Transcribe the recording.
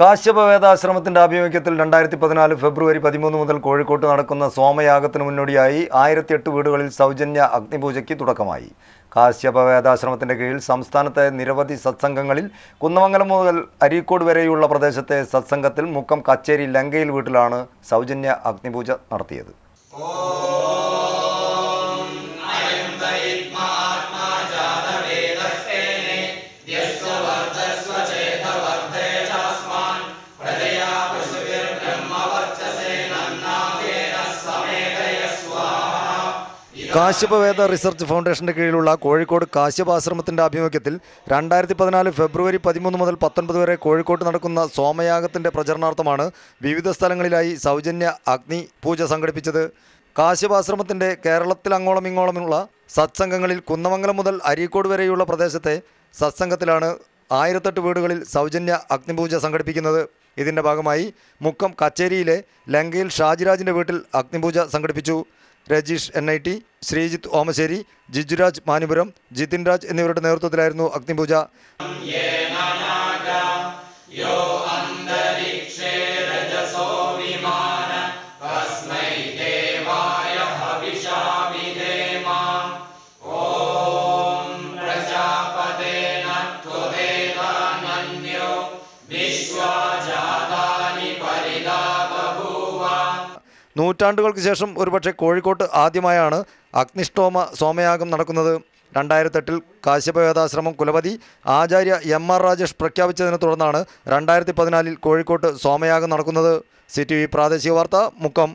കാശ്യപ വേദാശ്രമത്തിന്റെ ആഭിമുഖ്യത്തിൽ രണ്ടായിരത്തി പതിനാല് ഫെബ്രുവരി പതിമൂന്ന് മുതൽ കോഴിക്കോട്ട് നടക്കുന്ന സോമയാഗത്തിന് മുന്നോടിയായി ആയിരത്തി എട്ട് വീടുകളിൽ സൗജന്യ അഗ്നിപൂജയ്ക്ക് തുടക്കമായി. കാശ്യപ വേദാശ്രമത്തിന്റെ കീഴിൽ സംസ്ഥാനത്തെ നിരവധി സത്സംഗങ്ങളിൽ കുന്നമംഗലം മുതൽ അരീക്കോട് വരെയുള്ള പ്രദേശത്തെ സത്സംഗത്തിൽ മുക്കം കച്ചേരി ലങ്കയിൽ വീട്ടിലാണ് സൗജന്യ അഗ്നിപൂജ നടത്തിയത്. കാശ്യപ വേദ റിസർച്ച് ഫൗണ്ടേഷന്റെ കീഴിലുള്ള കോഴിക്കോട് കാശ്യപാശ്രമത്തിന്റെ ആഭിമുഖ്യത്തിൽ രണ്ടായിരത്തി പതിനാല് ഫെബ്രുവരി പതിമൂന്ന് മുതൽ പത്തൊൻപത് വരെ കോഴിക്കോട്ട് നടക്കുന്ന സോമയാഗത്തിന്റെ പ്രചരണാർത്ഥമാണ് വിവിധ സ്ഥലങ്ങളിലായി സൗജന്യ അഗ്നി പൂജ സംഘടിപ്പിച്ചത്. കാശ്യപാശ്രമത്തിന്റെ കേരളത്തിലങ്ങോളം ഇങ്ങോളമുള്ള സത്സംഗങ്ങളിൽ കുന്നമംഗലം മുതൽ അരീക്കോട് വരെയുള്ള പ്രദേശത്തെ സത്സംഗത്തിലാണ് ആയിരത്തെട്ട് വീടുകളിൽ സൗജന്യ അഗ്നിപൂജ സംഘടിപ്പിക്കുന്നത്. ഇതിന്റെ ഭാഗമായി മുക്കം കച്ചേരിയിലെ ലങ്കയിൽ ഷാജിരാജിന്റെ വീട്ടിൽ അഗ്നിപൂജ സംഘടിപ്പിച്ചു. Rajeesh N I T Sreejith Omassery Jijuraj Manupuram Jithin Raj എന്നിവരുടെ നേതൃത്വത്തിലായിരുന്നു അഗ്നിപൂജ. നൂറ്റാണ്ടുകൾക്ക് ശേഷം ഒരുപക്ഷെ കോഴിക്കോട്ട് ആദ്യമായാണ് അഗ്നിഷ്ടോമ സോമയാഗം നടക്കുന്നത്. രണ്ടായിരത്തെട്ടിൽ കാശ്യപവേദാശ്രമം കുലപതി ആചാര്യ എം ആർ രാജേഷ് പ്രഖ്യാപിച്ചതിനെ തുടർന്നാണ് രണ്ടായിരത്തി പതിനാലിൽ കോഴിക്കോട്ട് സോമയാഗം നടക്കുന്നത്. സി ടി വി പ്രാദേശിക വാർത്ത മുക്കം.